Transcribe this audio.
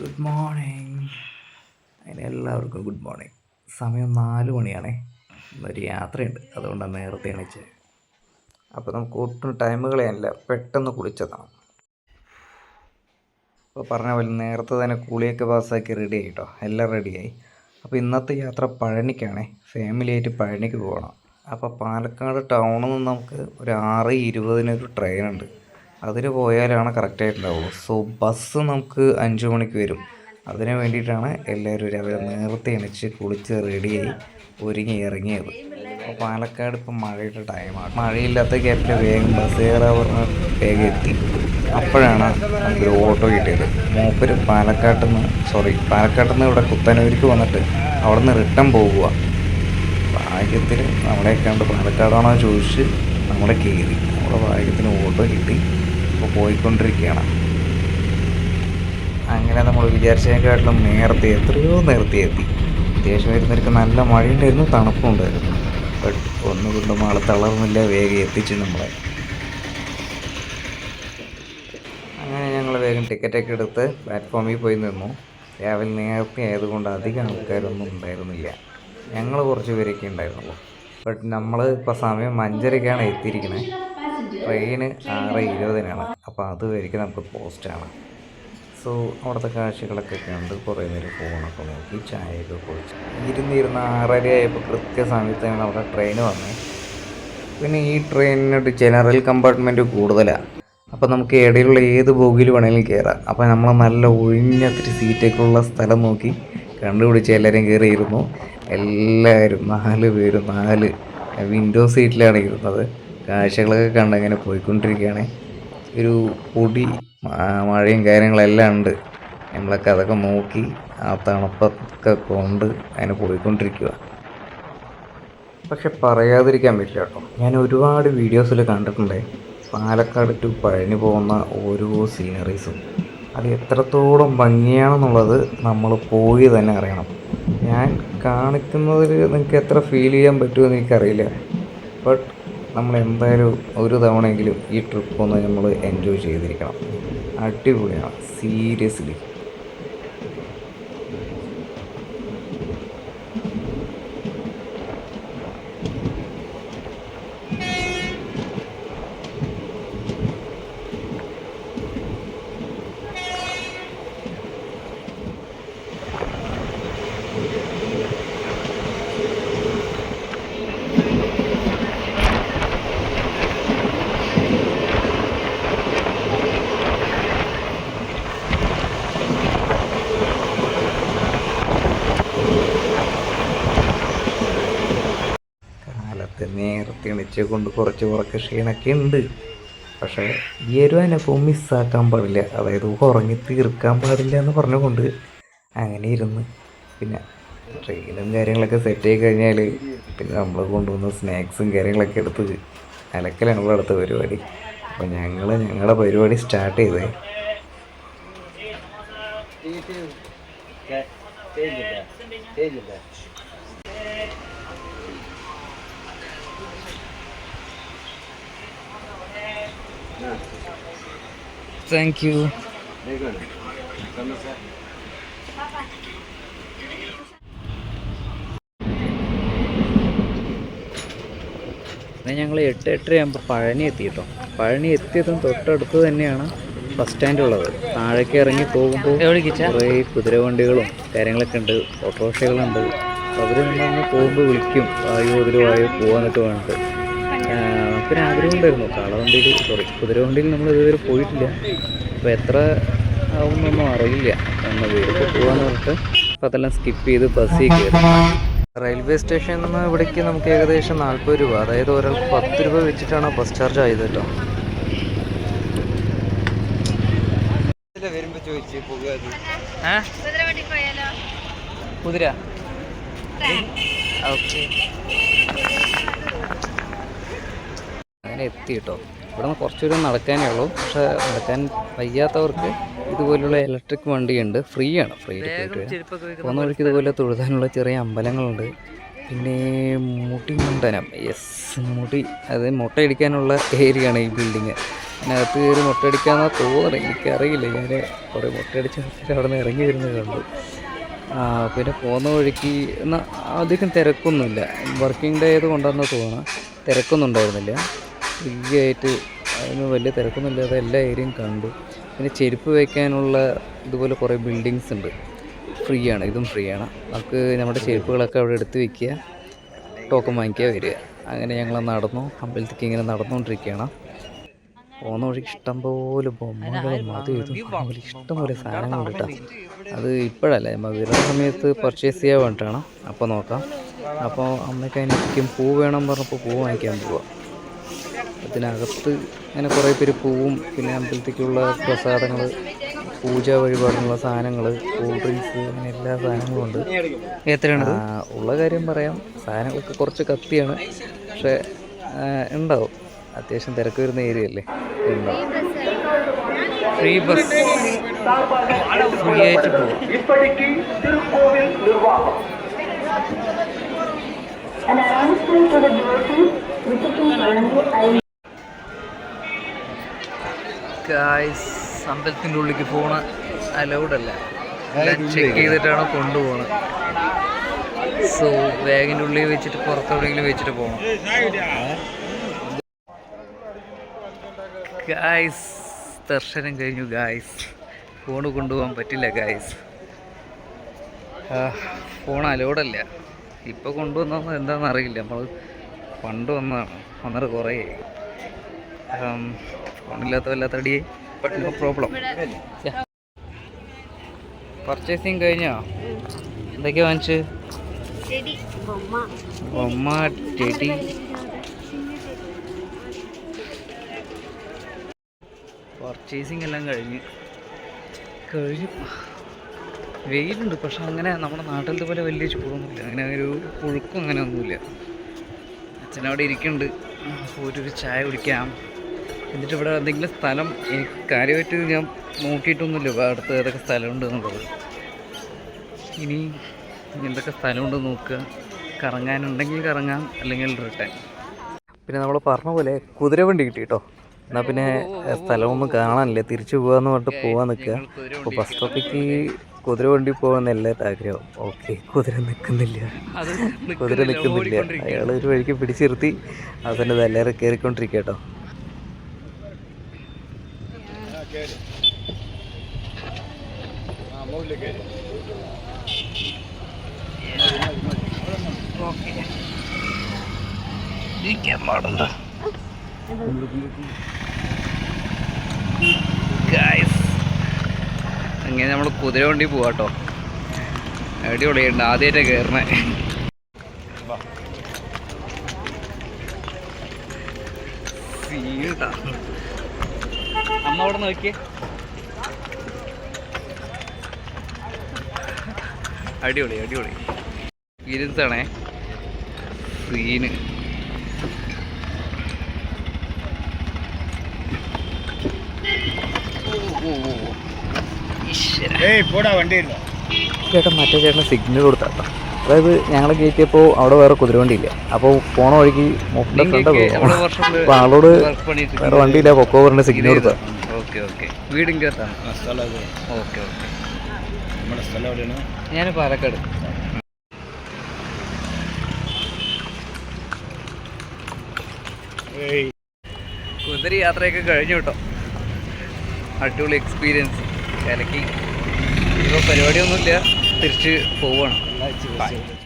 Good morning അതിന് എല്ലാവർക്കും good morning സമയം നാല് മണിയാണേ. ഒരു യാത്രയുണ്ട്. അതുകൊണ്ടാണ് നേരത്തെ എണീച്ചത് അപ്പോൾ നമുക്ക് ഒട്ടും ടൈം കളയാനില്ല. പെട്ടെന്ന് കുളിച്ചതാണ് അപ്പോൾ പറഞ്ഞ പോലെ നേരത്തെ തന്നെ കുളിയൊക്കെ പാസ്സാക്കി റെഡി ആയിട്ടോ. എല്ലാം റെഡിയായി അപ്പോൾ ഇന്നത്തെ യാത്ര പഴനിക്കാണേ. ഫാമിലി ആയിട്ട് പഴനിക്ക് പോകണം. അപ്പോൾ പാലക്കാട് ടൗണിൽ നിന്ന് നമുക്ക് ഒരു ആറ് ഇരുപതിനൊരു ട്രെയിനുണ്ട് അതിന് പോയാലാണ് കറക്റ്റായിട്ടുണ്ടാവുള്ളൂ സോ ബസ് നമുക്ക് അഞ്ച് മണിക്ക് വരും. അതിന് വേണ്ടിയിട്ടാണ് എല്ലാവരും രാവിലെ നേരത്തെ എണീച്ച് കുളിച്ച് റെഡിയായി ഒരുങ്ങി ഇറങ്ങിയത്. അപ്പോൾ പാലക്കാട് ഇപ്പം മഴയുടെ ടൈമാണ് മഴയില്ലാത്ത ഗ്യാപ്പിൽ വേഗം ബസ് കയറാൻ പറഞ്ഞ് വേഗം എത്തി. അപ്പോഴാണ് നമുക്കൊരു ഓട്ടോ കിട്ടിയത്. മൂപ്പര് പാലക്കാട്ടിൽ നിന്ന് സോറി പാലക്കാട്ടിൽ നിന്ന് ഇവിടെ കുത്തനൂരിക്ക് വന്നിട്ട് അവിടെ നിന്ന് റിട്ടേൺ പോകുക ഭാഗ്യത്തിൽ നമ്മളെ കണ്ട് പാലക്കാടാണോ ചോദിച്ച് നമ്മളെ കയറി നമ്മുടെ ഭാഗ്യത്തിന് ഓട്ടോ കിട്ടി. ഇപ്പോൾ പോയിക്കൊണ്ടിരിക്കുകയാണ് അങ്ങനെ നമ്മൾ വിചാരിച്ചതിനെക്കാട്ടിലും നേരത്തെ എത്രയോ നേരത്തെ എത്തി. അത്യാവശ്യം വരുന്നവർക്ക് നല്ല മഴയുണ്ടായിരുന്നു തണുപ്പും ഉണ്ടായിരുന്നു. ബട്ട് ഒന്നുകൊണ്ടും ആൾ തളർന്നില്ല വേഗം എത്തിച്ചു നമ്മളെ. അങ്ങനെ ഞങ്ങൾ വേഗം ടിക്കറ്റൊക്കെ എടുത്ത് പ്ലാറ്റ്ഫോമിൽ പോയി നിന്നു. രാവിലെ നേരത്തെ ആയതുകൊണ്ട് അധികം ആൾക്കാരൊന്നും ഉണ്ടായിരുന്നില്ല. ഞങ്ങൾ കുറച്ച് പേരൊക്കെ ഉണ്ടായിരുന്നുള്ളൂ. ബട്ട് നമ്മൾ ഇപ്പോൾ സമയം അഞ്ചരയ്ക്കാണ് എത്തിയിരിക്കുന്നത് ട്രെയിന് ആറ് ഇരുപതിനാണ്. അപ്പോൾ അതുവരെയ്ക്ക് നമുക്ക് പോസ്റ്റാണ് സോ അവിടുത്തെ കാഴ്ചകളൊക്കെ കണ്ട് കുറേ നേരം ഫോണൊക്കെ നോക്കി ചായയൊക്കെ കുടിച്ച്. ഇരുന്നിരുന്ന ആറര ആയപ്പോൾ കൃത്യസമയത്താണ് അവിടെ ട്രെയിൻ വന്നത് പിന്നെ ഈ ട്രെയിനിനൊരു ജനറൽ കമ്പാർട്ട്മെന്റ് കൂടുതലാണ് അപ്പോൾ നമുക്ക് ഇടയിലുള്ള ഏത് ബോഗിയിൽ വേണമെങ്കിലും കയറാം അപ്പോൾ നമ്മൾ നല്ല ഒഴിഞ്ഞത്തിരി സീറ്റൊക്കെ ഉള്ള സ്ഥലം നോക്കി കണ്ടുപിടിച്ച് എല്ലാവരും കയറിയിരുന്നു. എല്ലാവരും നാല് പേരും നാല് വിൻഡോ സീറ്റിലാണ് ഇരുന്നത്. കാഴ്ചകളൊക്കെ കണ്ട് അങ്ങനെ പോയിക്കൊണ്ടിരിക്കുകയാണ്. ഒരു പൊടി മഴയും കാര്യങ്ങളെല്ലാം ഉണ്ട്. നമ്മളൊക്കെ അതൊക്കെ നോക്കി ആ തണുപ്പൊക്കെ കൊണ്ട് അങ്ങനെ പോയിക്കൊണ്ടിരിക്കുക പക്ഷെ പറയാതിരിക്കാൻ പറ്റില്ല കേട്ടോ. ഞാൻ ഒരുപാട് വീഡിയോസിൽ കണ്ടിട്ടുണ്ട്. പാലക്കാട് ടു പഴനി പോകുന്ന ഓരോ സീനറീസും. അത് എത്രത്തോളം ഭംഗിയാണെന്നുള്ളത് നമ്മൾ പോയി തന്നെ അറിയണം. ഞാൻ കാണിക്കുന്നതിൽ നിങ്ങൾക്ക് എത്ര ഫീൽ ചെയ്യാൻ പറ്റുമെന്ന് എനിക്കറിയില്ല. ബട്ട് നമ്മൾ എന്തായാലും ഒരു തവണയെങ്കിലും ഈ ട്രിപ്പ് ഒന്ന് നമ്മൾ എൻജോയ് ചെയ്തിരിക്കണം. അടിപൊളിയാണ്. സീരിയസ്ലി എണിച്ച് കൊണ്ട് കുറച്ച് കുറച്ച് ക്ഷീണമൊക്കെ ഉണ്ട്. പക്ഷേ ഈ ഒരു അനുഭവം മിസ്സാക്കാൻ പാടില്ല. അതായത് ഉറങ്ങി തീർക്കാൻ പാടില്ല എന്ന് പറഞ്ഞുകൊണ്ട് അങ്ങനെ ഇരുന്ന്. പിന്നെ ട്രെയിനും കാര്യങ്ങളൊക്കെ സെറ്റ് ആയി കഴിഞ്ഞാൽ പിന്നെ നമ്മൾ കൊണ്ടുവന്ന സ്നാക്സും കാര്യങ്ങളൊക്കെ എടുത്ത് അലക്കലാണ് ഇവിടെ അടുത്ത പരിപാടി. അപ്പോൾ ഞങ്ങൾ ഞങ്ങളുടെ പരിപാടി സ്റ്റാർട്ട് ചെയ്തേ. താങ്ക് യു പിന്നെ ഞങ്ങൾ എട്ട് എട്ടരയാകുമ്പോൾ പഴനി എത്തി കേട്ടോ പഴനി എത്തിയതും തൊട്ടടുത്ത് തന്നെയാണ് ബസ് സ്റ്റാൻഡ് ഉള്ളത്. താഴേക്ക് ഇറങ്ങി പോകുമ്പോൾ കുറേ കുതിരവണ്ടികളും കാര്യങ്ങളൊക്കെ ഉണ്ട്. ഓട്ടോറിക്ഷകളുണ്ട്. അവർ നമ്മൾ പോകുമ്പോൾ വിളിക്കും. വായു? കുതിരവായു പോകാനൊക്കെ പോകാന്നൊക്കെ പറഞ്ഞിട്ട് നമുക്കൊരു ആഗ്രഹം ഉണ്ടായിരുന്നു. കാളവണ്ടിയിൽ സോറി കുതിരവണ്ടിയിൽ നമ്മൾ ഇതുവരെ പോയിട്ടില്ല. അപ്പോൾ എത്ര ആവുമെന്നൊന്നും അറിയില്ല. നമ്മൾ വീട്ടിൽ പോകാന്ന് പറഞ്ഞിട്ട് അപ്പോൾ അതെല്ലാം സ്കിപ്പ് ചെയ്ത് ബസ്സിൽ കയറി. റെയിൽവേ സ്റ്റേഷനിൽ നിന്ന് ഇവിടേക്ക് നമുക്ക് ഏകദേശം നാൽപ്പത് രൂപ. അതായത് ഒരാൾക്ക് പത്ത് രൂപ വെച്ചിട്ടാണ് ബസ് ചാർജ് ആയതല്ലോ ചോദിച്ചു കുതിര? ഓക്കെ. അങ്ങനെ എത്തി കേട്ടോ. ഇവിടെ നിന്ന് കുറച്ച് ദൂരം നടക്കാനേ ഉള്ളൂ. പക്ഷെ നടക്കാൻ വയ്യാത്തവർക്ക് ഇതുപോലുള്ള ഇലക്ട്രിക് വണ്ടിയുണ്ട്. ഫ്രീ ആണ്. ഫ്രീ പോകുന്ന വഴിക്ക് ഇതുപോലെ തൊഴുതാനുള്ള ചെറിയ അമ്പലങ്ങളുണ്ട്. പിന്നെ മുടി മുണ്ടനം. യെസ് മുടി. അത് മുട്ടയടിക്കാനുള്ള ഏരിയയാണ് ഈ ബിൽഡിങ് അതിനകത്ത് കയറി മുട്ടയടിക്കാന്നാ തോന്നുന്നത് എനിക്കറിയില്ല. ഞാൻ കുറേ മുട്ടയടിച്ച അവിടെ നിന്ന് ഇറങ്ങി വരുന്നത് കണ്ടു പിന്നെ പോകുന്ന വഴിക്ക് എന്നാൽ അധികം തിരക്കൊന്നുമില്ല. വർക്കിംഗ് ഡേ ആയത് കൊണ്ടാണെന്ന് തോന്നുന്നു. തിരക്കൊന്നും ഉണ്ടായിരുന്നില്ല. ഫ്രീ ആയിട്ട് അതിന് വലിയ തിരക്കൊന്നുമില്ലാതെ എല്ലാ ഏരിയയും കണ്ടു. പിന്നെ ചെരുപ്പ് വയ്ക്കാനുള്ള ഇതുപോലെ കുറേ ബിൽഡിങ്സ് ഉണ്ട്. ഫ്രീ ആണ് ഇതും ഫ്രീ ആണ് നമുക്ക് നമ്മുടെ ചെരുപ്പുകളൊക്കെ അവിടെ എടുത്ത് വയ്ക്കുക ടോക്കൺ വാങ്ങിക്കുക വരിക. അങ്ങനെ ഞങ്ങൾ നടന്നു അമ്പലത്തിലേക്ക് ഇങ്ങനെ നടന്നുകൊണ്ടിരിക്കുകയാണ്. പോകുന്ന വഴിക്ക് ഇഷ്ടംപോലെ ബൊമ്മകളും അതും ഇതും അതുപോലെ ഇഷ്ടംപോലെ സാധനങ്ങൾ കേട്ടോ. അത് ഇപ്പോഴല്ല നമ്മൾ വരുന്ന സമയത്ത് പർച്ചേസ് ചെയ്യാൻ വേണ്ടിയിട്ടാണ്. അപ്പോൾ നോക്കാം. അപ്പോൾ അമ്മയ്ക്ക് അതിനെ പൂ വേണം പറഞ്ഞപ്പോൾ പൂ വാങ്ങിക്കാൻ പോവാം ഇതിനകത്ത് അങ്ങനെ കുറേ പേര് പൂവും പിന്നെ അമ്പലത്തേക്കുള്ള പ്രസാദങ്ങൾ പൂജാ വഴിപാടിനുള്ള സാധനങ്ങൾ കൂൾ ഡ്രിങ്ക്സ് അങ്ങനെ എല്ലാ സാധനങ്ങളും ഉണ്ട്. എത്രയാണ് ഉള്ള കാര്യം പറയാം. സാധനങ്ങളൊക്കെ കുറച്ച് കത്തിയാണ്. പക്ഷേ ഉണ്ടാവും. അത്യാവശ്യം തിരക്ക് വരുന്ന ഏരിയ അല്ലേ? ഉണ്ടാവും. Free bus. ഫ്രീ ആയിട്ട് പോകും ഗായ്സ് അമ്പലത്തിന്റെ ഉള്ളിലേക്ക് പോണ. അലൗഡല്ല ചെക്ക് ചെയ്തിട്ടാണ് കൊണ്ടുപോകണത് സോ ബാഗിന്റെ ഉള്ളിൽ വെച്ചിട്ട് പുറത്തെവിടെയെങ്കിലും വെച്ചിട്ട് പോകണം ഗായ്സ് ദർശനം കഴിഞ്ഞു ഗായ്സ് ഫോൺ കൊണ്ടുപോകാൻ പറ്റില്ല ഗായ്സ് ഫോൺ അലോഡല്ല ഇപ്പോൾ കൊണ്ടുവന്നത് എന്താണെന്ന് അറിയില്ല. നമ്മൾ പണ്ട് വന്നതാണ് വന്നിട്ട് കുറേ. ഫോണില്ലാത്ത വല്ലാത്ത അടിയെ ബട്ട് നോ പ്രോബ്ലം പർച്ചേസിങ് കഴിഞ്ഞോ? എന്തൊക്കെയാ വാങ്ങിച്ച് ബൊമ്മ. ടെടി പർച്ചേസിങ് എല്ലാം കഴിഞ്ഞ്. കഴിഞ്ഞു. വെയിലുണ്ട്. പക്ഷെ അങ്ങനെ നമ്മുടെ നാട്ടിലത്തെ പോലെ വലിയ ചൂടൊന്നുമില്ല. അങ്ങനെ ഒരു പുഴുക്കും അങ്ങനെ ഒന്നുമില്ല. അച്ഛനവിടെ ഇരിക്കുന്നുണ്ട്. ഒരു ചായ കുടിക്കാം. എന്നിട്ട് ഇവിടെ എന്തെങ്കിലും സ്ഥലം എനിക്ക് കാര്യമായിട്ട് ഞാൻ നോക്കിയിട്ടൊന്നുമില്ല. ഇവിടെ അടുത്ത് ഏതൊക്കെ സ്ഥലമുണ്ട് എന്നുള്ളത്. ഇനി എന്തൊക്കെ സ്ഥലമുണ്ട് നോക്കുക. കറങ്ങാനുണ്ടെങ്കിൽ കറങ്ങാം അല്ലെങ്കിൽ റിട്ടേൺ. പിന്നെ നമ്മൾ പറഞ്ഞ പോലെ കുതിരവണ്ടി കിട്ടി കേട്ടോ. എന്നാൽ പിന്നെ സ്ഥലമൊന്നും കാണാനില്ല. തിരിച്ചു പോകാന്ന് പറഞ്ഞിട്ട് പോകാൻ നിൽക്കുക. അപ്പോൾ ബസ് സ്റ്റോപ്പിലേക്ക് കുതിര വണ്ടി പോകാൻ എല്ലാവരും ആഗ്രഹം. ഓക്കെ കുതിര നിൽക്കുന്നില്ല. കുതിര നിൽക്കുന്നില്ല. അയാൾ ഒരു വഴിക്ക് പിടിച്ചിരുത്തി അവന്റെ എല്ലാവരും കയറിക്കൊണ്ടിരിക്കുക കേട്ടോ. ഇരിക്കാൻ ഗായ്സ് അങ്ങനെ നമ്മൾ കുതിര വണ്ടി പോവാട്ടോ അടിപൊളിയുണ്ട് ആദ്യമായിട്ടാണ് കയറണേ സീട്ടാ അമ്മ അവിടെ നോക്കിയേ. അടിപൊളി അടിപൊളി. ഇരുത്താണേ സീന്. ചേട്ടൻ മറ്റേ ചേട്ടന് സിഗ്നൽ കൊടുത്താട്ടോ. അതായത് ഞങ്ങൾ കയറ്റിയപ്പോൾ അവിടെ വേറെ കുതിരവണ്ടിയില്ല. അപ്പോൾ പോണ വഴിക്ക് മുപ്പിന്റെ ഫ്രണ്ട് അപ്പോൾ ആളോട് വേറെ വണ്ടിയില്ല പൊക്കോ പറഞ്ഞ സിഗ്നൽ കൊടുത്താ ഓക്കെ ഓക്കെ. വീടിന്റെ അകത്താണ് ഓക്കെ ഓക്കെ. ഞാൻ പാലക്കാട്. കുതിര യാത്രയൊക്കെ കഴിഞ്ഞു കേട്ടോ. അടിപൊളി എക്സ്പീരിയൻസ് കലക്കി. ഇപ്പോൾ പരിപാടിയൊന്നുമില്ല. തിരിച്ച് 来进。